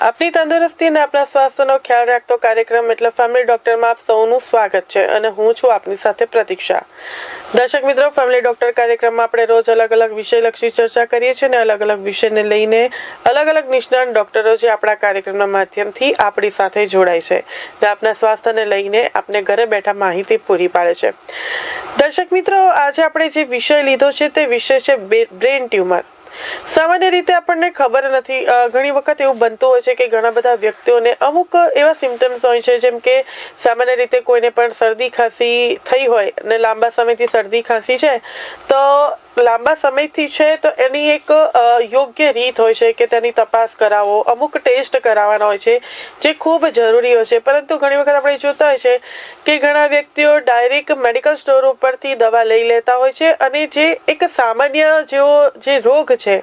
આપની તંદુરસ્તી અને આપણા સ્વાસ્થ્યનો ખ્યાલ રાખતો કાર્યક્રમ એટલે ફેમિલી ડોક્ટરમાં આપ સૌનું સ્વાગત છે અને હું છું આપની સાથે પ્રતીક્ષા. દર્શક મિત્રો ફેમિલી ડોક્ટર કાર્યક્રમમાં આપણે રોજ અલગ અલગ વિષયલક્ષી ચર્ચા કરીએ છીએ અને અલગ અલગ વિષયને લઈને અલગ અલગ નિષ્ણાત ડોક્ટરો જે આપણા કાર્યક્રમના માધ્યમથી આપણી સાથે જોડાય છે અને આપના સ્વાસ્થ્યને લઈને આપને ઘરે બેઠા માહિતી પૂરી પાડે છે. દર્શક મિત્રો, આજે આપણે જે વિષય લીધો છે તે વિષય છે બ્રેન ટ્યુમર. સામાન્ય રીતે આપણને ખબર નથી. ઘણી વખત એવું બનતું હોય છે કે ઘણા બધા વ્યક્તિઓને અમુક એવા સિમ્ટમ્સ હોય છે, જેમ કે સામાન્ય રીતે કોઈને પણ શરદી ખાંસી થઈ હોય અને લાંબા સમયથી શરદી ખાંસી છે, તો લાંબા સમયથી છે, તો એની એક યોગ્ય રીત હોય છે કે તેની તપાસ કરાવો, અમુક ટેસ્ટ કરાવવાના હોય છે, જે ખૂબ જરૂરી હોય છે. પરંતુ ઘણી વખત આપણે જોતા હોય છે કે ઘણા વ્યક્તિઓ ડાયરેક્ટ મેડિકલ સ્ટોર ઉપરથી દવા લઈ લેતા હોય છે અને જે એક સામાન્ય જેવો, જે રોગ છે,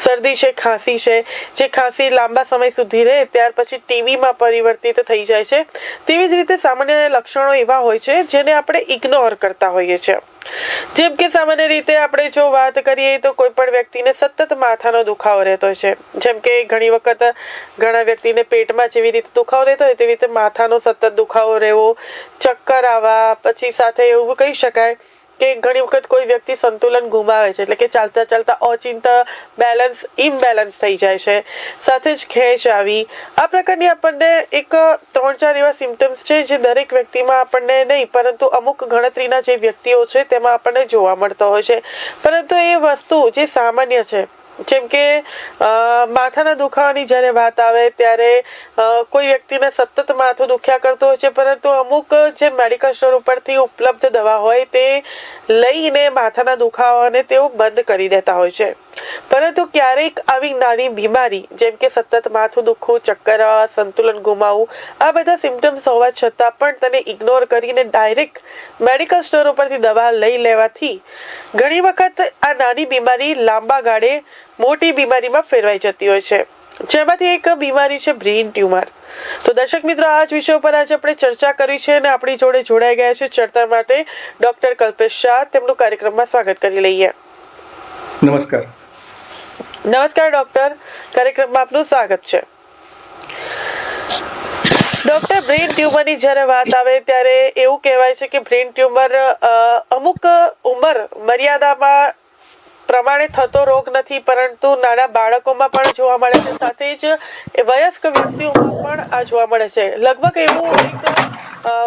શરદી છે, ખાંસી છે, જે ખાંસી લાંબા સમય સુધી રહે, ત્યાર પછી ટીવીમાં પરિવર્તિત થઈ જાય છે. તેવી જ રીતે સામાન્ય લક્ષણો એવા હોય છે જેને આપણે ઇગ્નોર કરતા હોઈએ છીએ. જેમ કે સામાન્ય રીતે આપણે જો વાત કરીએ તો કોઈ પણ વ્યક્તિને સતત માથાનો દુખાવો રહેતો છે. જેમ કે ઘણી વખત ઘણા વ્યક્તિને પેટમાં જેવી રીતે દુખાવો રહેતો હોય તેવી રીતે માથાનો સતત દુખાવો રહેવો, ચક્કર આવવા, પછી સાથે એવું કહી શકાય કે ઘણી વખત કોઈ વ્યક્તિ સંતુલન ગુમાવે છે, એટલે કે ચાલતા ચાલતા અચિંતા બેલેન્સ ઇમ્બેલેન્સ થઈ જાય છે, સાથે જ ખેંચ આવી. આ પ્રકારની આપણને એક ત્રણ ચાર એવા સિમ્ટમ્સ છે જે દરેક વ્યક્તિમાં આપણને નહીં, પરંતુ અમુક ગણતરીના જે વ્યક્તિઓ છે તેમાં આપણને જોવા મળતો હોય છે. પરંતુ એ વસ્તુ જે સામાન્ય છે જેમ કે માથાના દુખાવાની જ્યારે વાત આવે ત્યારે કોઈ વ્યક્તિને સતત માથું દુખ્યા કરતું હોય છે, પરંતુ અમુક જે મેડિકલ સ્ટોર ઉપરથી ઉપલબ્ધ દવા હોય તે લઈને માથાના દુખાવાને તેઓ બંધ કરી દેતા હોય છે. પરંતુ ક્યારેક આવી નાની બીમારી, જેમ કે સતત માથું દુખવું, ચક્કર સંતુલન ગુમાવવું, આ બધા સિમ્ટમ્સ હોવા છતાં પણ તેને ઇગ્નોર કરીને ડાયરેક્ટ મેડિકલ સ્ટોર ઉપરથી દવા લઈ લેવાથી ઘણી વખત આ નાની બીમારી લાંબા ગાળે મોટી બીમારીમાં ફેરવાઈ જતી હોય છે. જેમાંથી એક બીમારી છે બ્રેઇન ટ્યુમર. તો દર્શક મિત્રો આ જ વિષય ઉપર આજે આપણે ચર્ચા કરી છે અને આપણી જોડે જોડાઈ ગયા છે ચર્ચા માટે ડોક્ટર કલ્પેશ શાહ. તેમનું કાર્યક્રમમાં સ્વાગત કરી લઈએ. નમસ્કાર. નમસ્કાર ડોક્ટર. કાર્યક્રમમાં આપનું સ્વાગત છે. ડોક્ટર બ્રેન ટ્યુમરની જ્યારે વાત આવે ત્યારે એવું કહેવાય છે કે બ્રેન ટ્યુમર અમુક ઉંમર મર્યાદામાં પ્રમાણે થતો રોગ નથી, પરંતુ નાના બાળકોમાં પણ જોવા મળે છે. સાથે જ વયસ્ક વ્યક્તિઓમાં પણ આ જોવા મળે છે. લગભગ એવું એક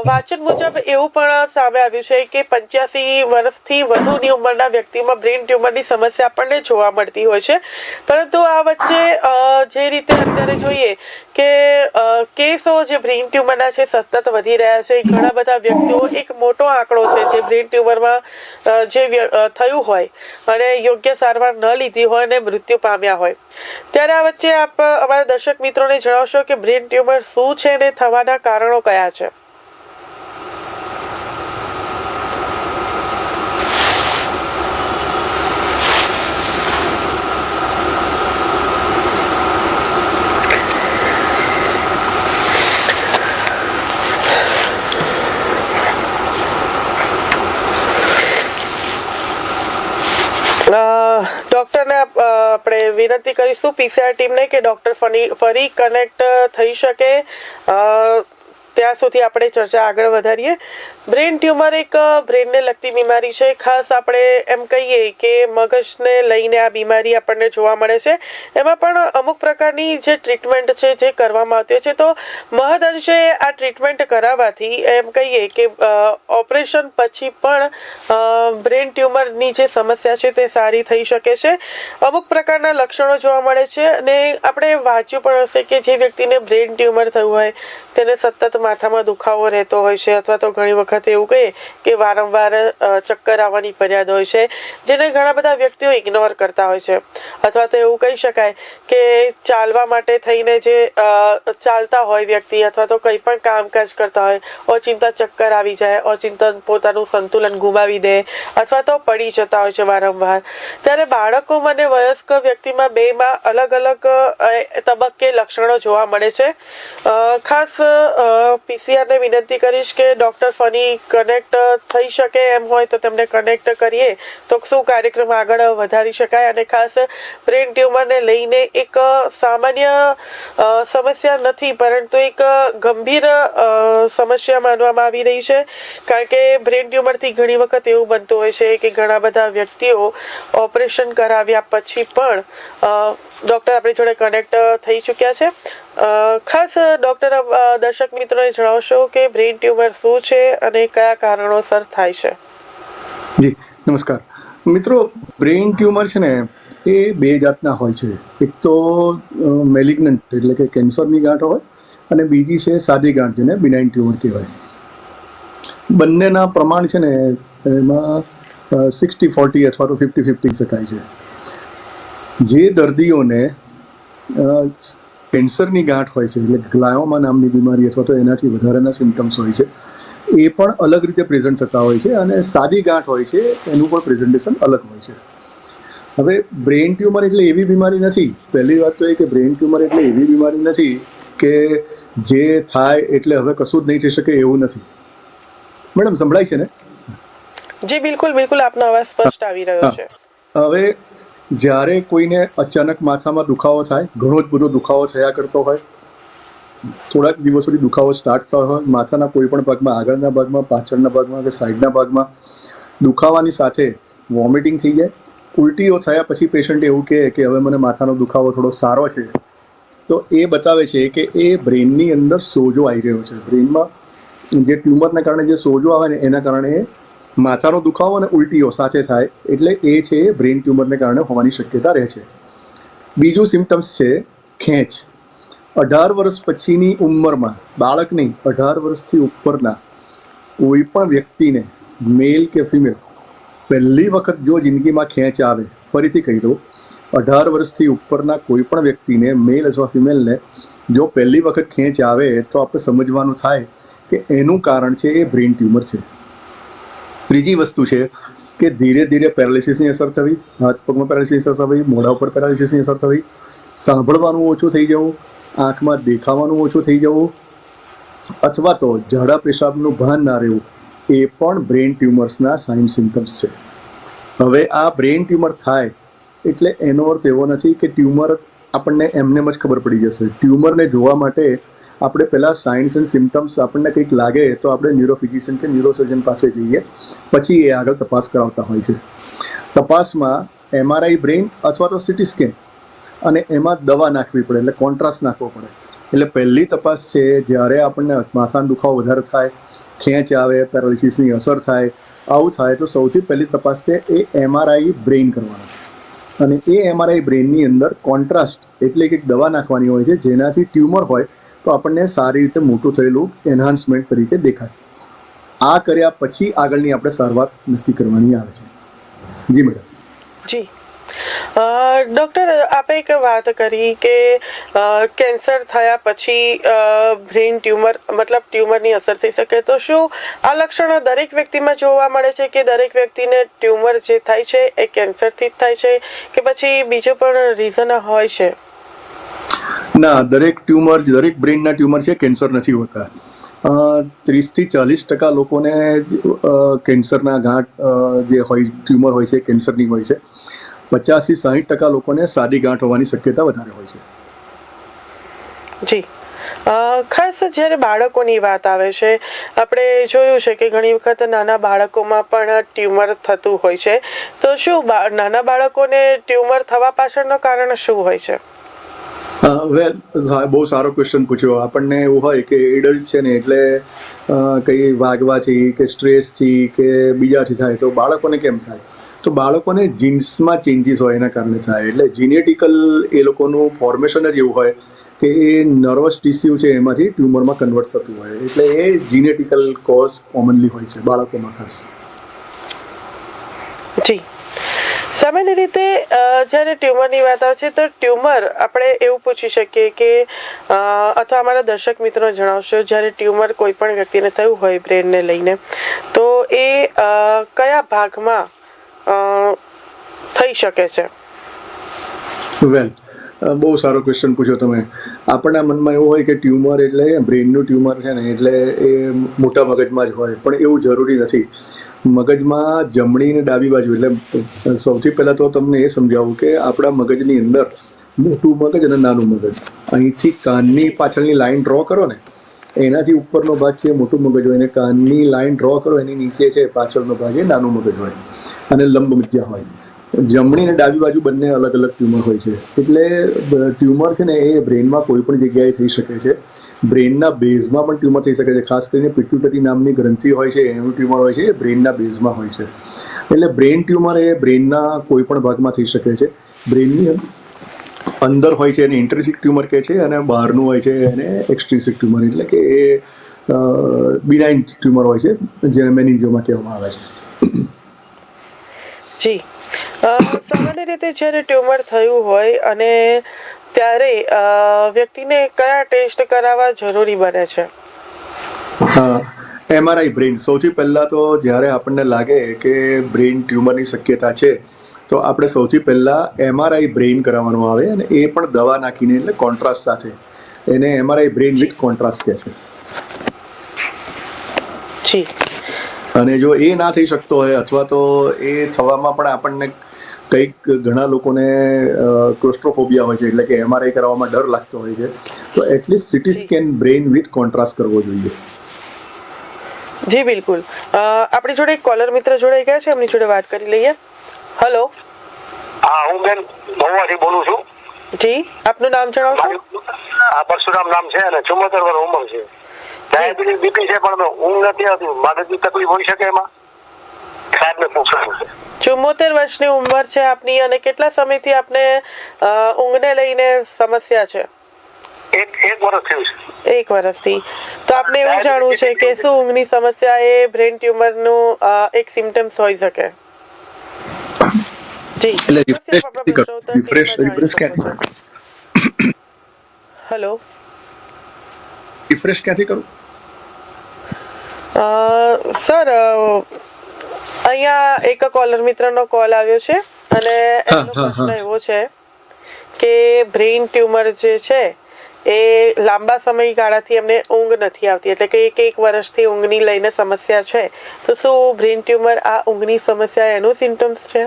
વાંચન મુજબ એવું પણ સામે આવ્યું છે કે પંચ્યાસી વર્ષથી વધુની ઉંમરના વ્યક્તિમાં બ્રેન ટ્યુમરની સમસ્યા આપણને જોવા મળતી હોય છે. પરંતુ આ વચ્ચે જે રીતે અત્યારે જોઈએ કે કેસો જે બ્રેન ટ્યુમરના છે સતત વધી રહ્યા છે. ઘણા બધા વ્યક્તિઓ એક મોટો આંકડો છે જે બ્રેઇન ટ્યુમરમાં જે થયું હોય અને યોગ્ય સારવાર ન લીધી હોય અને મૃત્યુ પામ્યા હોય. ત્યારે આ વચ્ચે આપ, અમારા દર્શક મિત્રોને જણાવશો કે બ્રેન ટ્યુમર શું છે અને થવાના કારણો કયા છે? અ, આપણે વિનંતી કરીશું પીસીઆર ટીમને કે ડોક્ટર ફરી કનેક્ટ થઈ શકે. ત્યાં સુધી આપણે ચર્ચા આગળ વધારીએ. બ્રેન ટ્યુમર એક બ્રેનને લગતી બીમારી છે. ખાસ આપણે એમ કહીએ કે મગજને લઈને આ બીમારી આપણને જોવા મળે છે. એમાં પણ અમુક પ્રકારની જે ટ્રીટમેન્ટ છે જે કરવામાં આવતી છે. તો મહદઅંશે આ ટ્રીટમેન્ટ કરાવવાથી એમ કહીએ કે ઓપરેશન પછી પણ બ્રેન ટ્યુમરની જે સમસ્યા છે તે સારી થઈ શકે છે. અમુક પ્રકારના લક્ષણો જોવા મળે છે અને આપણે વાંચ્યું પણ હશે કે જે વ્યક્તિને બ્રેન ટ્યુમર થયું હોય, તેને સતત માથામાં દુખાવો રહેતો હોય છે અથવા તો ઘણી વખત એવું કહીએ કે વારંવાર ચક્કર આવવાની ફરિયાદ હોય છે, જેને ઘણા બધા વ્યક્તિઓ ઇગ્નોર કરતા હોય છે. અથવા તો એવું કહી શકાય કે ચાલવા માટે થઈને જે ચાલતા હોય વ્યક્તિ અથવા તો કંઈ પણ કામકાજ કરતા હોય, ઓચિંતા ચક્કર આવી જાય, ઓચિંતા પોતાનું સંતુલન ગુમાવી દે અથવા તો પડી જતા હોય છે વારંવાર. ત્યારે બાળકોમાં અને વયસ્ક વ્યક્તિમાં બેમાં અલગ અલગ તબક્કે લક્ષણો જોવા મળે છે. ખાસ પીસીઆરને વિનંતી કરીશ કે ડૉક્ટર ફની કનેક્ટ થઈ શકે એમ હોય તો તેમને કનેક્ટ કરીએ. તો શું કાર્યક્રમ આગળ વધારી શકાય? અને ખાસ બ્રેન ટ્યુમરને લઈને એક સામાન્ય સમસ્યા નથી, પરંતુ એક ગંભીર સમસ્યા માનવામાં આવી રહી છે. કારણ કે બ્રેન ટ્યુમરથી ઘણી વખત એવું બનતું હોય છે કે ઘણા બધા વ્યક્તિઓ ઓપરેશન કરાવ્યા પછી પણ ડૉક્ટર આપણી જોડે કનેક્ટ થઈ ચૂક્યા છે. ખાસ ડૉક્ટર દર્શક મિત્રોને જણાવશો કે બ્રેઇન ટ્યુમર શું છે અને કયા કારણોસર થાય છે? જી, નમસ્કાર. મિત્રો, બ્રેઇન ટ્યુમર છે ને, એ બે જાતના હોય છે. એક તો મેલિગ્નન્ટ એટલે કે કેન્સરની ગાંઠ હોય અને બીજી છે સાદી ગાંઠ જેને બિનાઇન ટ્યુમર કહેવાય. બંનેના પ્રમાણ છે ને, એમાં સિક્સટી ફોર્ટી અથવા તો ફિફ્ટી ફિફ્ટી શકાય છે. જે દર્દીઓને કેન્સરની ગાંઠ હોય છે એટલે ગ્લાયોમા નામની બીમારી અથવા તો એનાથી વધારાના સિમ્ટમ્સ હોય છે એ પણ અલગ રીતે પ્રેઝન્ટ થતા હોય છે અને સાદી ગાંઠ હોય છે એનું પણ પ્રેઝન્ટેશન અલગ હોય છે. હવે બ્રેઇન ટ્યુમર એટલે એવી બીમારી નથી. પહેલી વાત તો એ કે બ્રેઇન ટ્યુમર એટલે એવી બીમારી નથી કે જે થાય એટલે હવે કશું જ નહીં થઈ શકે એવું નથી. મેડમ સંભળાય છે ને? જી બિલકુલ બિલકુલ આપનો અવાજ સ્પષ્ટ આવી રહ્યો છે. હવે જ્યારે કોઈને અચાનક માથામાં દુખાવો થાય, ઘણો જ બધો દુખાવો થયા કરતો હોય, થોડાક દિવસ સુધી દુખાવો સ્ટાર્ટ થયો હોય, માથાના કોઈ પણ ભાગમાં, આગળના ભાગમાં, પાછળના ભાગમાં કે સાઈડના ભાગમાં, દુખાવાની સાથે વોમિટિંગ થઈ જાય. ઉલટીઓ થયા પછી પેશન્ટ એવું કહે કે હવે મને માથાનો દુખાવો થોડો સારો છે. તો એ બતાવે છે કે એ બ્રેનની અંદર સોજો આવી રહ્યો છે. બ્રેનમાં જે ટ્યુમરના કારણે જે સોજો આવે ને, એના કારણે માથાનો દુખાવો અને ઉલટીઓ સાથે થાય એટલે એ છે બ્રેન ટ્યુમરને કારણે હોવાની શક્યતા રહે છે. બીજું સિમ્ટમ્સ છે ખેંચ. અઢાર વર્ષ પછીની ઉંમરમાં, બાળક નહીં, અઢાર વર્ષથી ઉપરના કોઈ પણ વ્યક્તિને મેલ કે ફિમેલ પહેલી વખત જો જિંદગીમાં ખેંચ આવે, ફરીથી કહી દઉં, અઢાર વર્ષથી ઉપરના કોઈ પણ વ્યક્તિને મેલ અથવા ફિમેલને જો પહેલી વખત ખેંચ આવે તો આપણે સમજવાનું થાય કે એનું કારણ છે એ બ્રેઇન ટ્યુમર છે. ત્રીજી વસ્તુ છે કે ધીરે ધીરે પેરાલિસિસની અસર થવી, હાથ પગમાં પેરાલિસિસ અસર થવી, મોઢા ઉપર પેરાલિસિસની અસર થવી, સાંભળવાનું ઓછું થઈ જવું, આંખમાં દેખાવાનું ઓછું થઈ જવું, અથવા તો ઝાડા પેશાબનું ભાન ના રહેવું, એ પણ બ્રેન ટ્યુમર્સના સાઇન સિમ્ટમ્સ છે. હવે આ બ્રેન ટ્યુમર થાય એટલે એનો અર્થ એવો નથી કે ટ્યુમર આપણને એમનેમ જ ખબર પડી જશે. ટ્યુમરને જોવા માટે આપણે પહેલાં સાઇન્સ એન્ડ સિમ્ટમ્સ આપણને કંઈક લાગે તો આપણે ન્યુરોફિઝિશિયન કે ન્યુરોસર્જન પાસે જઈએ. પછી એ આગળ તપાસ કરાવતા હોય છે. તપાસમાં એમઆરઆઈ બ્રેઇન અથવા તો સિટી સ્કેન અને એમાં દવા નાખવી પડે, એટલે કોન્ટ્રાસ્ટ નાખવો પડે. એટલે પહેલી તપાસ છે, જ્યારે આપણને માથાનો દુખાવો વધારે થાય, ખેંચ આવે પેરાલિસિસની અસર થાય, આવું થાય, તો સૌથી પહેલી તપાસ છે, એ એમઆરઆઈ બ્રેઇન કરવાનો. અને એ એમઆરઆઈ બ્રેઇનની અંદર કોન્ટ્રાસ્ટ એટલે કે દવા નાખવાની હોય છે, જેનાથી ટ્યુમર હોય તો આપણને સારી રીતે મોટું થયેલું એન્હાન્સમેન્ટ તરીકે દેખાય. આ કર્યા પછી આગળની આપણે સારવાર નક્કી કરવાની આવે છે. જી મેડમ. જી. ડૉક્ટર, આપે એક વાત કરી કે કેન્સર થયા પછી બ્રેઇન ટ્યુમર, મતલબ ટ્યુમરની અસર થઈ શકે તો શું? આ લક્ષણો દરેક વ્યક્તિમાં જોવા મળે છે કે દરેક વ્યક્તિને ટ્યુમર જે થાય છે એ કેન્સરથી જ થાય છે કે પછી બીજો પણ રીઝન હોય છે? ના, દરેક ટ્યુમર દરેક બ્રેઇનના ટ્યુમર છે કેન્સર નથી હોતા. ત્રીસથી ચાલીસ ટકા લોકોને કેન્સરના ગાંઠ જે હોય ટ્યુમર હોય છે કેન્સરની હોય છે. પચાસથી સાહીઠ ટકા લોકોને સાદી ગાંઠ હોવાની શક્યતા વધારે હોય છે. જી. ખાસ જ્યારે બાળકોની વાત આવે છે, આપણે જોયું છે કે ઘણી વખત નાના બાળકોમાં પણ ટ્યુમર થતું હોય છે. તો શું નાના બાળકોને ટ્યુમર થવા પાછળનું કારણ શું હોય છે? વેલ બહુ સારો ક્વેશ્ચન પૂછ્યો. આપણને એવું હોય કે એડલ્ટ છે ને એટલે કંઈ વાગવાથી કે સ્ટ્રેસથી કે બીજાથી થાય, તો બાળકોને કેમ થાય? તો બાળકોને જીન્સમાં ચેન્જીસ હોય એના કારણે થાય. એટલે જીનેટિકલ એ લોકોનું ફોર્મેશન જ એવું હોય કે એ નર્વસ ટીસ્યુ છે એમાંથી ટ્યુમરમાં કન્વર્ટ થતું હોય. એટલે એ જીનેટિકલ કોઝ કોમનલી હોય છે, બાળકોમાં ખાસ. જી. સામાન્ય રીતે જ્યારે ટ્યુમરની વાત આવે છે, તો ટ્યુમર આપણે એવું પૂછી શકીએ કે અથવા અમારા દર્શક મિત્રો જણાવશો, જ્યારે ટ્યુમર કોઈ પણ વ્યક્તિને થયું હોય બ્રેનને લઈને, તો એ કયા ભાગમાં થઈ શકે છે? વેલ બહુ સારો ક્વેશ્ચન પૂછ્યો તમે. આપણા મનમાં એવું હોય કે ટ્યુમર એટલે બ્રેનનું ટ્યુમર છે ને, એટલે એ મોટા મગજમાં જ હોય, પણ એવું જરૂરી નથી. મગજમાં જમણી અને ડાબી બાજુ. એટલે સૌથી પહેલાં તો તમને એ સમજાવું કે આપણા મગજની અંદર મોટું મગજ અને નાનું મગજ. અહીંથી કાનની પાછળની લાઈન ડ્રો કરો ને, એનાથી ઉપરનો ભાગ છે મોટું મગજ હોય અને કાનની લાઈન ડ્રો કરો, એની નીચે છે પાછળનો ભાગ એ નાનું મગજ હોય અને લંબ મજ્જા હોય. જમણી અને ડાબી બાજુ બંને અલગ અલગ ટ્યુમર હોય છે. એટલે ટ્યુમર છે ને એ બ્રેનમાં કોઈ પણ જગ્યાએ થઈ શકે છે. બ્રેનના બેઝમાં પણ ટ્યુમર થઈ શકે છે. ખાસ કરીને પિટ્યુટરી નામની ગ્રંથિ હોય છે, એનું ટ્યુમર હોય છે, એ બ્રેનના બેઝમાં હોય છે. એટલે બ્રેન ટ્યુમર એ બ્રેનના કોઈ પણ ભાગમાં થઈ શકે છે. બ્રેનની અંદર હોય છે, એને ઇન્ટ્રિસિક ટ્યુમર કહે છે અને બહારનું હોય છે, એને એક્સટ્રિન્સિક ટ્યુમર એટલે કે એ બિનાઇન ટ્યુમર હોય છે, જેને મેનિન્જોમાં કહેવામાં આવે છે. જી. સામાન્ય રીતે જ્યારે ટ્યુમર થયું હોય અને ત્યારે વ્યક્તિને કયા ટેસ્ટ કરાવવા જરૂરી બને છે? હા એમઆરઆઈ બ્રેઇન. સૌથી પહેલાં તો જ્યારે આપણને લાગે કે બ્રેન ટ્યુમરની શક્યતા છે તો આપણે સૌથી પહેલાં એમઆરઆઈ બ્રેઇન કરાવવાનું આવે અને એ પણ દવા નાખીને એટલે કોન્ટ્રાસ્ટ સાથે. એને એમઆરઆઈ બ્રેઇન વિથ કોન્ટ્રાસ્ટ કહે છે. જી. અને જો એ ના થઈ શકતો હોય અથવા તો એ થવામાં પણ આપણને કંઈક ઘણા લોકોને ક્લોસ્ટ્રોફોબિયા હોય છે એટલે કે એમઆરઆઈ કરાવવામાં ડર લાગતો હોય છે. તો at least CT scan brain with contrast કરવો જોઈએ. જી બિલકુલ. આપણી જોડે એક કોલર મિત્ર જોડાઈ ગયા છે એમની જોડે વાત કરી લઈએ. હલો હા હું બેન મહુવાથી બોલું છું. જી આપનું નામ જણાવશો? આ પરશુરામ નામ છે અને ચુમ્મોતેર વર્ષ ઉંમર છે. ડાયાબિટીસ બીપી છે પણ ઊંઘ નથી આવતી. માથે તકલીફ હોઈ શકે એમાં? સાહેબને પૂછવાનું છે. ચુમ્મોતેર વર્ષની ઉંમર છે આપની અને કેટલા સમયથી આપને ઊંઘને લઈને સમસ્યા છે? એક વર્ષથી. તો આપને એવું જાણવું છે કે શું ઊંઘની સમસ્યા એ બ્રેન ટ્યુમરનું નું એક સિમ્ટમ્સ હોઈ શકે? હેલો રિફ્રેશ ક્યાંથી કરું? સર અહીંયા એક કોલર મિત્રનો કોલ આવ્યો છે અને હા, પ્રશ્ન એવો છે કે બ્રેઇન ટ્યુમર જે છે એ લાંબા સમયગાળાથી એમને ઊંઘ નથી આવતી. એટલે કે એક એક વર્ષથી ઊંઘની લઈને સમસ્યા છે. તો શું બ્રેઇન ટ્યુમર આ ઊંઘની સમસ્યા એનું સિમ્ટમ્સ છે?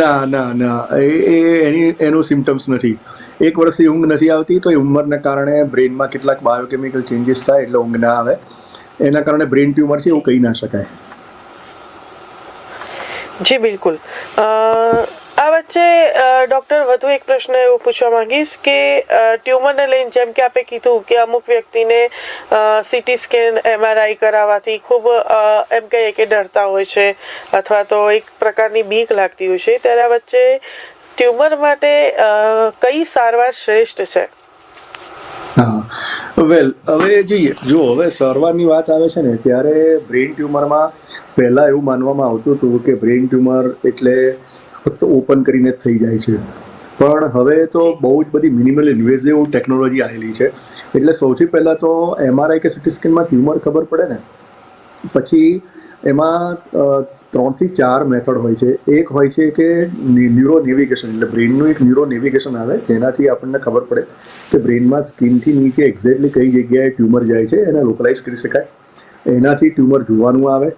ના ના ના. એ એ એની એનું સિમ્ટમ્સ નથી. એક વર્ષથી ઊંઘ નથી આવતી તો એ ઉંમરના કારણે બ્રેનમાં કેટલાક બાયોકેમિકલ ચેન્જીસ થાય એટલે ઊંઘ ના આવે. એના કારણે બ્રેન ટ્યુમર છે એવું કહી ના શકાય. જી, બિલકુલ. આ વચ્ચે ડૉક્ટર, વધુ એક પ્રશ્ન એવો પૂછવા માંગીશ કે ટ્યુમરને લઈને જેમ કે આપે કીધું કે અમુક વ્યક્તિને સીટી સ્કેન એમઆરઆઈ કરાવવાથી ખૂબ એમ કહીએ કે ડરતા હોય છે અથવા તો એક પ્રકારની બીક લાગતી હોય છે. ત્યારે આ વચ્ચે ટ્યુમર માટે કઈ સારવાર શ્રેષ્ઠ છે? વેલ હવે જોઈએ. જો હવે સારવારની વાત આવે છે ને, ત્યારે બ્રેન ટ્યુમરમાં પહેલાં એવું માનવામાં આવતું હતું કે બ્રેન ટ્યુમર એટલે ફક્ત ઓપન કરીને જ થઈ જાય છે. પણ હવે તો બહુ જ બધી મિનિમલ ઇન્વેઝિવ ટેકનોલોજી આવેલી છે. એટલે સૌથી પહેલાં તો એમઆરઆઈ કે સિટી સ્કેનમાં ટ્યુમર ખબર પડે ને? પછી એમાં ત્રણથી ચાર મેથડ હોય છે. એક હોય છે કે ન્યુરો નેવિગેશન, એટલે બ્રેનનું એક ન્યુરો નેવિગેશન આવે, જેનાથી આપણને ખબર પડે કે બ્રેનમાં સ્કિનથી નીચે એક્ઝેક્ટલી કઈ જગ્યાએ ટ્યુમર જાય છે, એને લોકલાઇઝ કરી શકાય. એનાથી ટ્યુમર જોવાનું આવે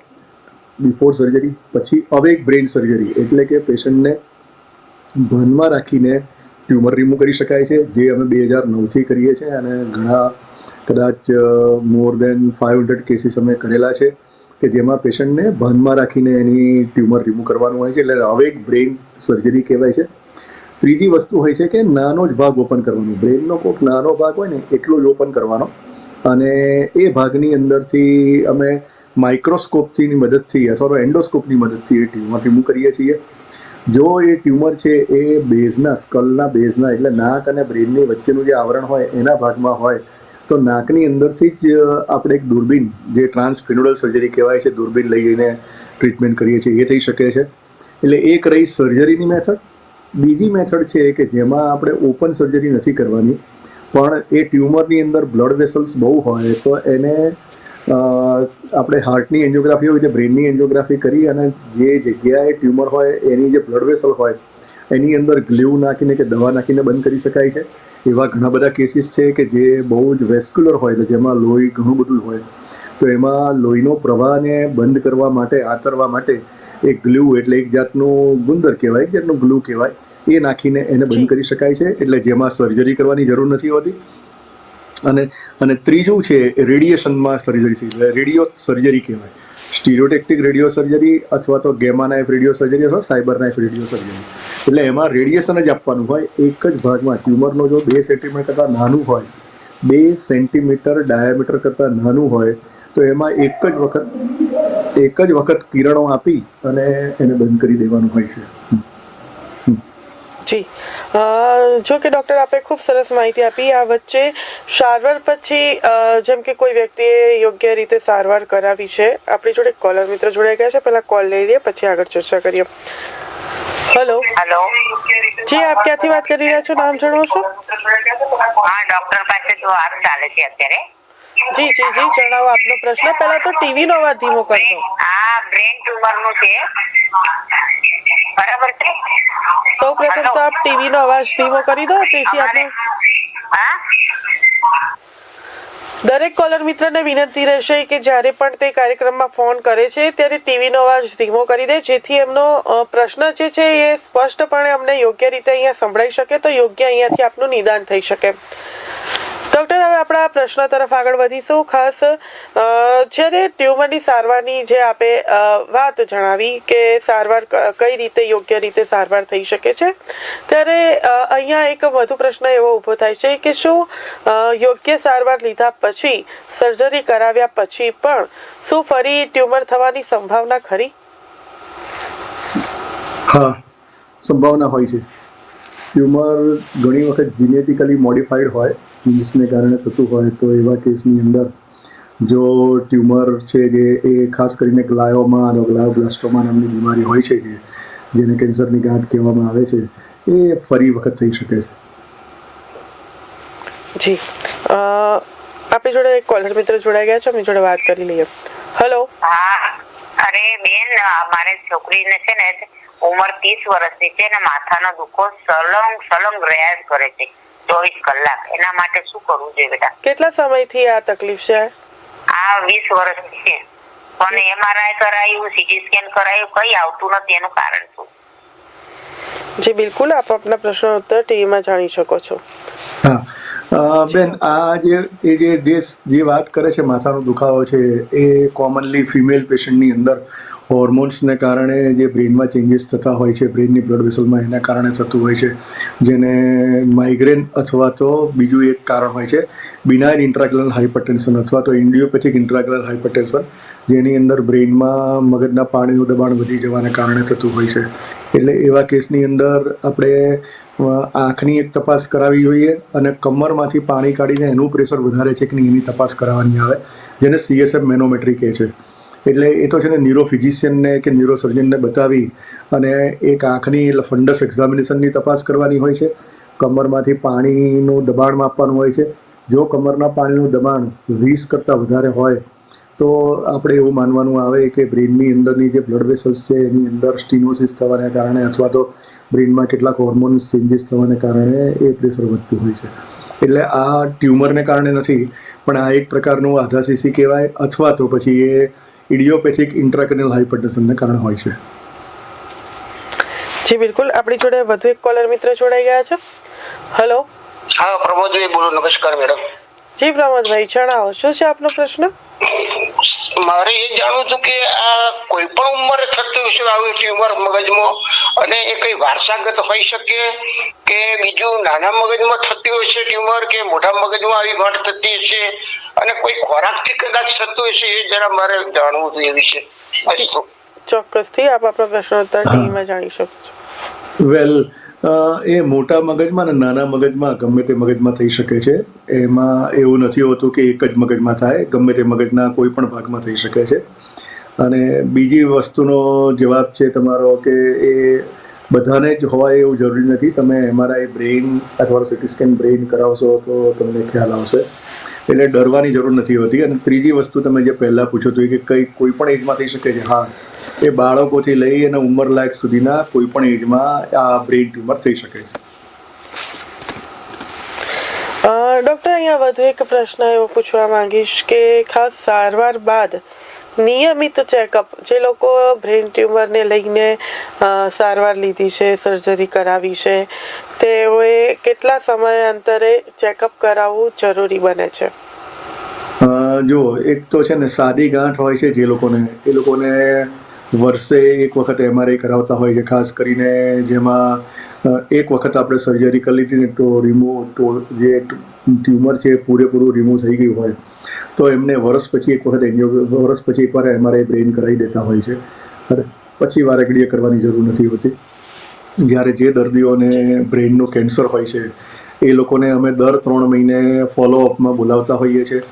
બિફોર સર્જરી પછી અવેક બ્રેન સર્જરી એટલે કે પેશન્ટને ભાનમાં રાખીને ટ્યુમર રિમૂવ કરી શકાય છે, જે અમે બે હજાર નવથી કરીએ છીએ અને ઘણા કદાચ more than five hundred cases અમે કરેલા છે, કે જેમાં પેશન્ટને ભાનમાં રાખીને એની ટ્યુમર રિમૂવ કરવાનું હોય છે, એટલે અવેક બ્રેન સર્જરી કહેવાય છે. ત્રીજી વસ્તુ હોય છે કે નાનો જ ભાગ ઓપન કરવાનો બ્રેઇનનો કોઈક નાનો ભાગ હોય ને, એટલો જ ઓપન કરવાનો. અને એ ભાગની અંદરથી અમે માઇક્રોસ્કોપથી મદદથી અથવા તો એન્ડોસ્કોપની મદદથી એ ટ્યુમર રિમૂવ કરીએ છીએ. જો એ ટ્યુમર છે એ બેઝના, સ્કલના બેઝના, એટલે નાક અને બ્રેનની વચ્ચેનું જે આવરણ હોય એના ભાગમાં હોય, તો નાકની અંદરથી જ આપણે એક દૂરબીન, જે ટ્રાન્સફિનોડલ સર્જરી કહેવાય છે, દૂરબીન લઈ જઈને ટ્રીટમેન્ટ કરીએ છીએ, એ થઈ શકે છે. એટલે એક રહી સર્જરીની મેથડ. બીજી મેથડ છે કે જેમાં આપણે ઓપન સર્જરી નથી કરવાની, પણ એ ટ્યુમરની અંદર બ્લડ વેસલ્સ બહુ હોય, તો એને આપણે હાર્ટની એન્જિયોગ્રાફી હોય છે બ્રેનની એન્જિયોગ્રાફી કરી અને જે જગ્યાએ ટ્યુમર હોય એની જે બ્લડ વેસલ હોય એની અંદર ગ્લ્યુ નાખીને કે દવા નાખીને બંધ કરી શકાય છે. એવા ઘણા બધા કેસીસ છે કે જે બહુ જ વેસ્ક્યુલર હોય એટલે જેમાં લોહી ઘણું બધું હોય. તો એમાં લોહીનો પ્રવાહને બંધ કરવા માટે આતરવા માટે એક ગ્લુ એટલે એક જાતનું ગુંદર કહેવાય એક જાતનું ગ્લુ કહેવાય એ નાખીને એને બંધ કરી શકાય છે. એટલે જેમાં સર્જરી કરવાની જરૂર નથી હોતી. અને અને ત્રીજું છે રેડિયેશનમાં સર્જરી એટલે રેડિયો સર્જરી કહેવાય. સ્ટીરિયોટેક્ટિક રેડિયો સર્જરી અથવા તો ગેમા નાઇફ રેડિયો સર્જરી અથવા સાયબર નાઇફ રેડિયો સર્જરી એટલે એમાં રેડિયેશન જ આપવાનું હોય, એક જ ભાગમાં ટ્યુમરનો જો બે સેન્ટીમીટર કરતાં નાનું હોય, બે સેન્ટીમીટર ડાયામીટર કરતાં નાનું હોય, તો એમાં એક જ વખત, એક જ વખત કિરણો આપી અને એને બંધ કરી દેવાનું હોય છે. જી. જો કે ડૉક્ટર આપે ખૂબ સરસ માહિતી આપી. આ વચ્ચે સારવાર પછી જેમ કે કોઈ વ્યક્તિએ યોગ્ય રીતે સારવાર કરાવી છે આપણી જોડે કોલર મિત્ર જોડાઈ ગયા છે. પહેલા કોલ લઈ લઈએ પછી આગળ ચર્ચા કરીએ. હેલો હેલો જી આપ ક્યાંથી વાત કરી રહ્યા છો? નામ જણાવશો હા ડોક્ટર પાસે તો વાત ચાલે છે અત્યારે. જી જી જી જણાવો આપનો પ્રશ્ન. પહેલા તો ટીવી નો અવાજ ધીમો કરી દો. આ બ્રેન ટ્યુમરનું છે. બરાબર છે? સૌ પ્રથમ તો આપ ટીવી નો અવાજ ધીમો કરી દો તેથી આપણે દરેક કોલર મિત્રને વિનંતી રહેશે કે જ્યારે પણ તે કાર્યક્રમમાં ફોન કરે છે ત્યારે ટીવીનો અવાજ ધીમો કરી દે જેથી એમનો પ્રશ્ન જે છે એ સ્પષ્ટપણે અમને યોગ્ય રીતે અહીંયા સંભળાઈ શકે તો યોગ્ય અહીંયાથી આપનું નિદાન થઈ શકે. ડૉક્ટર, હવે આપણા પ્રશ્ન તરફ આગળ વધીશું. ખાસ જ્યારે ટ્યુમરની સારવારની જે આપે વાત જણાવી કે સારવાર કઈ રીતે યોગ્ય રીતે સારવાર થઈ શકે છે, ત્યારે અહીંયા એક વધુ પ્રશ્ન એવો ઊભો થાય છે કે શું યોગ્ય સારવાર લીધા પછી, સર્જરી કરાવ્યા પછી પણ શું ફરી ટ્યુમર થવાની સંભાવના ખરી? હા, સંભાવના હોય છે. ટ્યુમર ઘણી વખત જીનેટિકલી મોડિફાઈડ હોય. જીન્સને કારણે થતું હોય તો એવા કેસની અંદર જો ટ્યુમર છે જે એ ખાસ કરીને ગ્લાયોમા અને ગ્લાયોબ્લાસ્ટોમા નામની બીમારી હોય છે કે જેને કેન્સરની ગાંઠ કહેવામાં આવે છે એ ફરી વખત થઈ શકે છે. જી. આપણી જોડે એક કોલર મિત્ર જોડાઈ ગયા છે અમે જોડે વાત કરી લઈએ. હેલો હા. અરે બેન મારે છોકરીને છે ને ઉંમર ત્રીસ વર્ષની છે ને માથાનો દુખો સલંગ સલંગ રહ્યા જ કરે છે. ચોવીસ કલાક. એના માટે શું કરવું જોઈએ બેટા? કેટલા સમયથી આ તકલીફ છે? આ વીસ વર્ષની છે. પણ એમઆરઆઈ કરાયું સીટી સ્કેન કરાયું કઈ આવતું નથી એનું કારણ શું? જી બિલકુલ આપ આપના પ્રશ્નો ઉત્તર ટીવીમાં જાણી શકો છો. હા. અ, બેન આ જે એ જે જે જે વાત કરે છે માથાનો દુખાવો છે એ કોમનલી ફિમેલ પેશન્ટની અંદર હોર્મોન્સને કારણે જે બ્રેનમાં ચેન્જીસ થતા હોય છે બ્રેઇનની બ્લડ વેસલમાં એના કારણે થતું હોય છે. જેને માઇગ્રેન અથવા તો બીજું એક કારણ હોય છે બિનાઇન ઇન્ટ્રાગ્યુલર હાઇપરટેન્શન અથવા તો ઇન્ડિયોપેથિક ઇન્ટ્રાગ્યુલર હાઇપરટેન્શન જેની અંદર બ્રેઇનમાં મગજના પાણીનું દબાણ વધી જવાને કારણે થતું હોય છે. એટલે એવા કેસની અંદર આપણે આંખની એક તપાસ કરાવવી જોઈએ અને કમરમાંથી પાણી કાઢીને એનું પ્રેશર વધારે છે કે નહીં એની તપાસ કરાવવાની આવે, જેને સીએસએફ મેનોમેટ્રી કહે છે. એટલે એ તો છે ને ન્યુરો ફિઝિશિયનને કે ન્યુરો સર્જનને બતાવી અને એક આંખની ફંડસ એક્ઝામિનેશનની તપાસ કરવાની હોય છે. કમરમાંથી પાણીનું દબાણ માપવાનું હોય છે. જો કમરના પાણીનું દબાણ વીસ કરતાં વધારે હોય, તો આપણે એવું માનવાનું આવે કે બ્રેનની અંદરની જે બ્લડ વેસલ્સ છે, એની અંદર સ્ટીનોસિસ થવાને કારણે અથવા તો બ્રેનમાં કેટલાક હોર્મોન્સ ચેન્જીસ થવાને કારણે એ પ્રેશર વધતું હોય છે. એટલે આ ટ્યુમરને કારણે નથી, પણ આ એક પ્રકારનું આધાસીસી કહેવાય અથવા તો પછી એ ઇડિયોપેથિક ઇન્ટ્રાકેનલ હાઇપરટેન્શનને કારણે હોય છે. જી બિલકુલ. આપણી જોડે વધુ એક કોલર મિત્ર જોડાઈ ગયા છે. હેલો હા પ્રમોદભાઈ બોલો. નમસ્કાર મેડમ. જી પ્રમોદભાઈ જણાવો. શું છે આપનો પ્રશ્ન? મારે એ જાણવું હતું કે આ કોઈ પણ ઉંમરે થતું હશે આવી ટ્યુમર મગજમાં? અને એ કઈ વારસાગત હોઈ શકે કે બીજું નાના મગજમાં થતી હોય છે ટ્યુમર કે મોટા મગજમાં આવી ગાંઠ થતી હશે અને કોઈ ખોરાકથી કદાચ થતું હશે એ જરા મારે જાણવું હતું એ વિશે. ચોક્કસથી આપ આપણા પ્રશ્ન ઉત્તર ટીવીમાં જાણી શકો છો. વેલ એ મોટા મગજમાં અને નાના મગજમાં ગમે તે મગજમાં થઈ શકે છે. એમાં એવું નથી હોતું કે એક જ મગજમાં થાય, ગમે તે મગજના કોઈ પણ ભાગમાં થઈ શકે છે. અને બીજી વસ્તુનો જવાબ છે તમારો કે એ બધાને જ હોય એવું જરૂરી નથી. તમે એમઆરઆઈ બ્રેઇન અથવા સિટી સ્કેન બ્રેઇન કરાવશો તો તમને ખ્યાલ આવશે. એટલે ડરવાની જરૂર નથી હોતી. અને ત્રીજી વસ્તુ તમે જે પહેલાં પૂછ્યું હતું કે કઈ, કોઈ પણ એજમાં થઈ શકે છે. હા એ બાળકોથી લઈ અને ઉંમર લાયક સુધીના કોઈ પણ એજમાં આ બ્રેઇન ટ્યુમર થઈ શકે છે. ડૉક્ટર અહીંયા વધુ એક પ્રશ્ન એવો પૂછવા માંગીશ કે ખાસ સારવાર બાદ નિયમિત ચેકઅપ જે લોકો બ્રેન ટ્યુમરને લઈને સારવાર લીધી છે સર્જરી કરાવી છે તેઓએ કેટલા સમય અંતરે ચેકઅપ કરાવવું જરૂરી બને છે? જો એક તો છે ને સાદી ગાંઠ હોય છે જે લોકોને એ લોકોને વર્ષે એક વખત એમઆરઆઈ કરાવતા હોય છે, ખાસ કરીને જેમાં એક વખત આપણે સર્જરી કરી લીધી ને તો રિમૂવ જે ટ્યુમર છે એ પૂરેપૂરું રિમૂવ થઈ ગયું હોય. તો એમને વર્ષ પછી એક વખત એન્જિયો વર્ષ પછી એકવાર એમઆરઆઈ બ્રેઇન કરાવી દેતા હોય છે. પછી વારેઘડીએ કરવાની જરૂર નથી હોતી. જ્યારે જે દર્દીઓને બ્રેઇનનું કેન્સર હોય છે, એ લોકોને અમે દર ત્રણ મહિને ફોલોઅપમાં બોલાવતા હોઈએ છીએ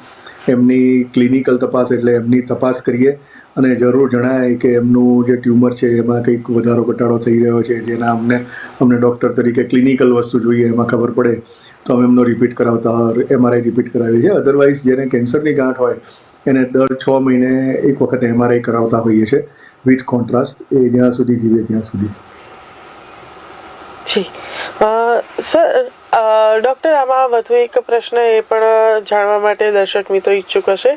એમની ક્લિનિકલ તપાસ એટલે એમની તપાસ કરીએ. અને જરૂર જણાય કે એમનું જે ટ્યુમર છે, એમાં કંઈક વધારો ઘટાડો થઈ રહ્યો છે, જેના અમને અમને ડૉક્ટર તરીકે ક્લિનિકલ વસ્તુ જોઈએ, એમાં ખબર પડે, તો અમે એમનો રિપીટ કરાવતા, એમઆરઆઈ રિપીટ કરાવીએ છીએ અદરવાઇઝ જેને કેન્સરની ગાંઠ હોય, એને દર છ મહિને એક વખત એમઆરઆઈ કરાવતા હોઈએ છીએ, વિથ કોન્ટ્રાસ્ટ, એ જ્યાં સુધી જીવે ત્યાં સુધી. જી. સર ડૉક્ટર, આમાં વધુ એક પ્રશ્ન એ પણ જાણવા માટે દર્શક મિત્રો ઈચ્છુક હશે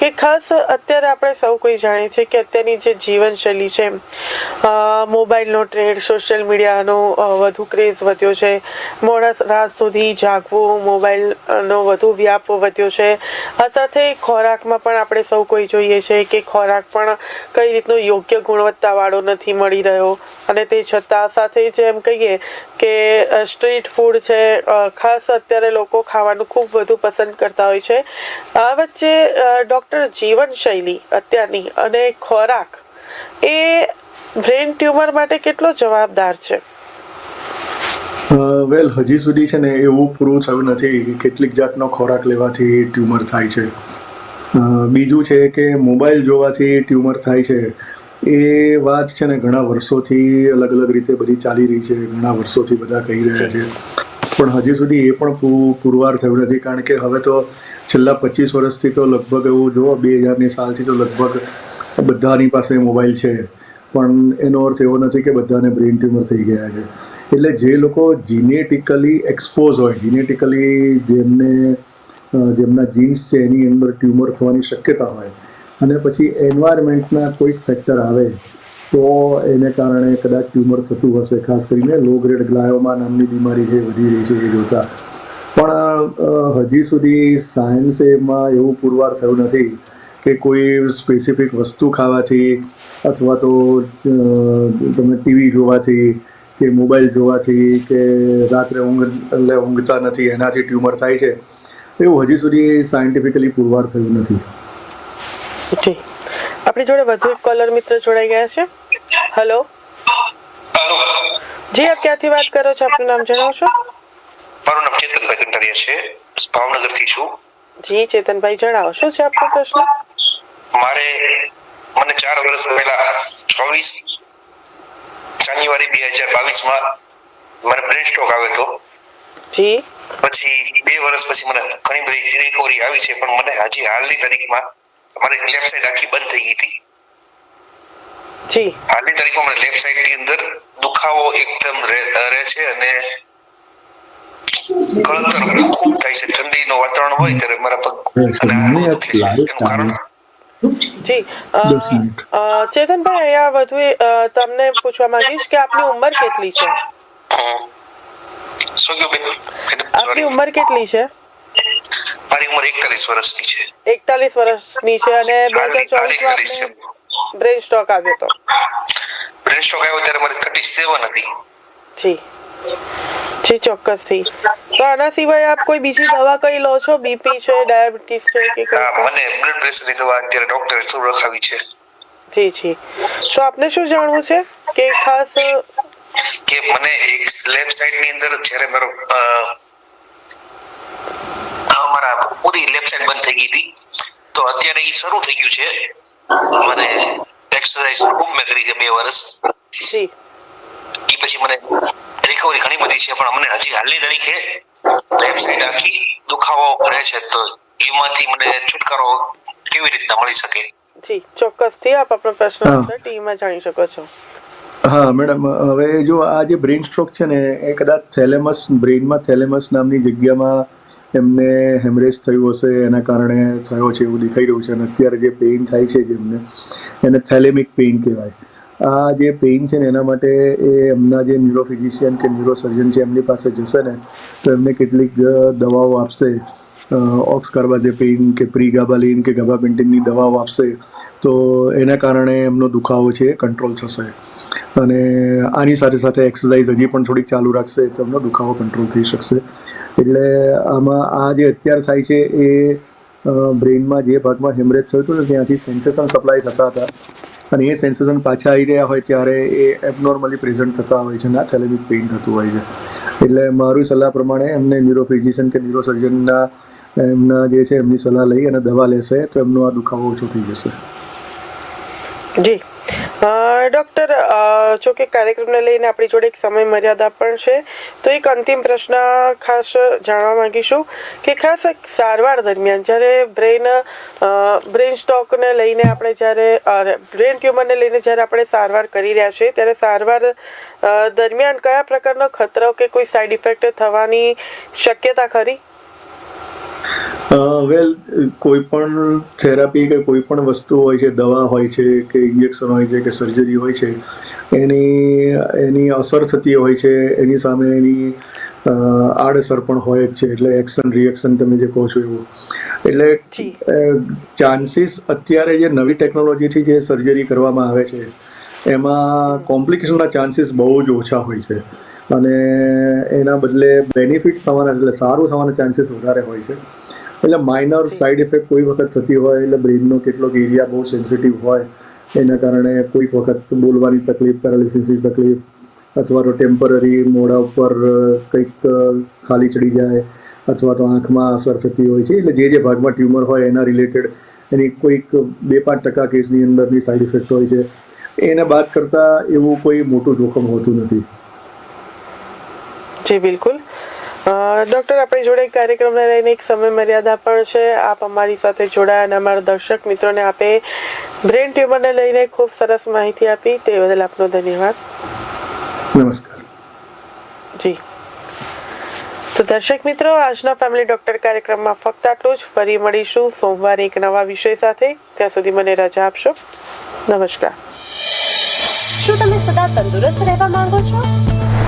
કે ખાસ અત્યારે આપણે સૌ કોઈ જાણીએ છીએ કે અત્યારની જે જીવનશૈલી છે મોબાઈલનો ટ્રેન્ડ સોશિયલ મીડિયાનો વધુ ક્રેઝ વધ્યો છે, મોડા રાત સુધી જાગવું મોબાઈલનો વધુ વ્યાપ વધ્યો છે, આ સાથે ખોરાકમાં પણ આપણે સૌ કોઈ જોઈએ છે કે ખોરાક પણ કઈ રીતનો યોગ્ય ગુણવત્તાવાળો નથી મળી રહ્યો, અને તે છતાં સાથે જેમ કહીએ કે સ્ટ્રીટ ફૂડ છે ખાસ અત્યારે લોકો ખાવાનું ખૂબ વધુ પસંદ કરતા હોય છે. આ વચ્ચે ડૉક્ટર જીવનશૈલી અત્યારની અને ખોરાક એ બ્રેન ટ્યુમર માટે કેટલો જવાબદાર છે? વેલ હજી સુધી છે ને એવું પૂરું થયું નથી કે કેટલીક જાતનો ખોરાક લેવાથી ટ્યુમર થાય છે. બીજું છે કે મોબાઈલ જોવાથી ટ્યુમર થાય છે. એ વાત છે ને ઘણા વર્ષોથી અલગ અલગ રીતે બધી ચાલી રહી છે. ઘણા વર્ષોથી બધા કહી રહ્યા છે. પણ હજી સુધી એ પણ પુરવાર થયું નથી. કારણ કે હવે તો છેલ્લા પચીસ વર્ષથી તો લગભગ એવું જુઓ, બે હજારની સાલથી તો લગભગ બધાની પાસે મોબાઈલ છે. પણ એનો અર્થ એવો નથી કે બધાને બ્રેન ટ્યુમર થઈ ગયા છે. એટલે જે લોકો જીનેટિકલી એક્સપોઝ હોય, જીનેટિકલી જેમને જેમના જીન્સ છે એની અંદર ટ્યુમર થવાની શક્યતા હોય, અને પછી એન્વાયરમેન્ટના કોઈક ફેક્ટર આવે તો એને કારણે કદાચ ટ્યુમર થતું હશે, ખાસ કરીને લો ગ્રેડ ગ્લાયોમા નામની બીમારી જે વધી રહી છે એ જોતા. પણ હજી સુધી સાયન્સે એમાં એવું પુરવાર થયું નથી કે કોઈ સ્પેસિફિક વસ્તુ ખાવાથી અથવા તો તમે ટીવી જોવાથી કે મોબાઈલ જોવાથી કે રાત્રે ઊંઘ, એટલે ઊંઘતા નથી, એનાથી ટ્યુમર થાય છે. એવું હજી સુધી સાયન્ટિફિકલી પુરવાર થયું નથી. જી આપણી જોડે વધુ એક કોલર મિત્ર જોડાઈ ગયા છે. હેલો જી આપ ક્યાંથી વાત કરો છો? આપનું નામ જણાવશો મારું નામ ચેતનભાઈ કંટારિયા છે. ભાવનગરથી છું. જી ચેતનભાઈ જણાવો. શું છે આપનો પ્રશ્ન? મારે મને ચાર વર્ષ પહેલા ચોવીસ જાન્યુઆરી બે હજાર બાવીસમાં મને બ્રેન સ્ટ્રોક આવ્યો હતો. જી. પછી બે વર્ષ પછી મને ઘણી બધી રિકવરી આવી છે પણ મને હજી હાલની તારીખમાં મારી લેફ્ટ સાઈડ આખી બંધ થઈ ગઈ હતી. જી. હાલની તારીખમાં મને લેફ્ટ સાઈડની અંદર દુખાવો એકદમ રહે છે અને કળતર ખૂબ થાય છે. ઠંડીનું વાતાવરણ હોય ત્યારે મારા પગ અને હાથ દુખે છે. એનું કારણ? જી. ચેતનભાઈ અહીંયા વધુ તમને પૂછવા માંગીશ કે આપની ઉંમર કેટલી છે? આપની. ઉંમર કેટલી છે? મારી ઉંમર એકતાલીસ વર્ષની છે. એકતાલીસ વર્ષની છે અને બે હજાર હાલની બ્રેન સ્ટ્રોક આવ્યો હતો બ્રેઇન સ્ટ્રોક આવ્યો ત્યારે મારી થર્ટી સેવન હતી. જી. જી ચોક્કસથી તો આના સિવાય આપ કોઈ બીજી દવા કઈ લો છો? બીપી છે ડાયાબિટીસ છે કે કઈ મને બ્લડ પ્રેશરની દવા અત્યારે ડોક્ટરે શું રખાવી છે? જી જી. તો આપને શું જાણવું છે? કે ખાસ કે મને એક લેફ્ટ સાઈડની અંદર જ્યારે મારો મારા પૂરી લેફ્ટ સાઈડ બંધ થઈ ગઈ હતી. તો અત્યારે એ શરૂ થઈ ગયું છે. મને એક્સરસાઇઝ ખૂબ મેં કરી છે બે વર્ષ. જી. એ પછી મને રિકવરી ઘણી બધી છે પણ મને હજી હાલની તારીખે લેફ્ટ સાઈડ આખી દુખાવો કરે છે તો એમાંથી મને છુટકારો કેવી રીતના મળી શકે? જી ચોક્કસથી આપ આપણો પ્રશ્ન ટીમમાં જાણી શકો છો. હા મેડમ હવે જો આ જે બ્રેઇન સ્ટ્રોક છે ને એ કદાચ થેલેમસ બ્રેઇનમાં થેલેમસ નામની જગ્યામાં એમને હેમરેજ થયું હશે, એના કારણે થયો છે એવું દેખાઈ રહ્યું છે અને અત્યારે જે પેઇન થાય છે જેમને એને થેલેમિક પેઇન કહેવાય. આ જે પેઇન છે ને એના માટે એ એમના જે ન્યુરોફિઝિશિયન કે ન્યુરોસર્જન છે એમની પાસે જશે ને, તો એમને કેટલીક દવાઓ આપશે. ઓક્સ કાર્બાઝેપિન કે પ્રી ગાબાલિન કે ગબાપેન્ટિનની દવાઓ આપશે. તો એના કારણે એમનો દુખાવો છે કંટ્રોલ થશે. અને આની સાથે સાથે એક્સરસાઇઝ હજી પણ થોડીક ચાલુ રાખશે, તો એમનો દુખાવો કંટ્રોલ થઈ શકશે. એટલે આમાં આ જે અત્યાર થાય છે એ બ્રેઇનમાં જે ભાગમાં હેમરેજ થયું હતું ને, ત્યાંથી સેન્સેશન સપ્લાય થતા હતા. અને એ સેન્સેશન પાછા આવી રહ્યા હોય ત્યારે એ એબનોર્મલી પ્રેઝન્ટ થતા હોય છે ના થેલેમિક પેઇન થતું હોય છે. એટલે મારું સલાહ પ્રમાણે એમને ન્યુરોફિઝિશિયન કે ન્યુરોસર્જનના, એમના જે છે એમની સલાહ લઈ અને દવા લેશે તો એમનો આ દુખાવો ઓછો થઈ જશે. જી. ડૉક્ટર જો કે કાર્યક્રમને લઈને આપણી જોડે એક સમય મર્યાદા પણ છે, તો એક અંતિમ પ્રશ્ન ખાસ જાણવા માંગીશું કે ખાસ સારવાર દરમિયાન જ્યારે બ્રેન બ્રેઇન સ્ટોકને લઈને આપણે જ્યારે બ્રેન ટ્યુમરને લઈને જ્યારે આપણે સારવાર કરી રહ્યા છીએ, ત્યારે સારવાર દરમિયાન કયા પ્રકારનો ખતરો કે કોઈ સાઈડ ઇફેક્ટ થવાની શક્યતા ખરી? વેલ કોઈ પણ થેરાપી કે કોઈ પણ વસ્તુ હોય છે દવા હોય છે કે ઇન્જેક્શન હોય છે કે સર્જરી હોય છે એની એની અસર થતી હોય છે એની સામે એની આડઅસર પણ હોય જ છે એટલે એક્શન રિએક્શન તમે જે કહો છો એવું. એટલે ચાન્સીસ અત્યારે જે નવી ટેકનોલોજીથી જે સર્જરી કરવામાં આવે છે એમાં કોમ્પ્લિકેશનના ચાન્સીસ બહુ જ ઓછા હોય છે. અને એના બદલે બેનિફિટ થવાના એટલે સારું થવાના ચાન્સીસ વધારે હોય છે. એટલે માઇનર સાઇડ ઇફેક્ટ કોઈ વખત થતી હોય એટલે બ્રેઇનનો કેટલોક એરિયા બહુ સેન્સિટિવ હોય એના કારણે કોઈક વખત બોલવાની તકલીફ પેરાલિસિસની તકલીફ અથવા તો ટેમ્પરરી મોઢા ઉપર કંઈક ખાલી ચડી જાય અથવા તો આંખમાં અસર થતી હોય છે. એટલે જે જે ભાગમાં ટ્યુમર હોય એના રિલેટેડ એની કોઈક બે પાંચ ટકા કેસની અંદરની સાઇડ ઇફેક્ટ હોય છે. એને બાદ કરતાં એવું કોઈ મોટું જોખમ હોતું નથી. જી બિલકુલ. ડૉક્ટર આપણી જોડે કાર્યક્રમને લઈને એક સમય મર્યાદા પણ છે. આપ અમારી સાથે જોડાયા અને અમારા દર્શક મિત્રોને આપે બ્રેન ટ્યુમરને લઈને ખૂબ સરસ માહિતી આપી. તે બદલ આપનો ધન્યવાદ. નમસ્કાર. જી. તો દર્શક મિત્રો આજના ફેમિલી ડોક્ટર કાર્યક્રમમાં ફક્ત આટલું જ. ફરી મળીશું સોમવારે એક નવા વિષય સાથે. ત્યાં સુધી મને રજા આપશો. નમસ્કાર. શું તમે સદા તંદુરસ્ત રહેવા માંગો છો?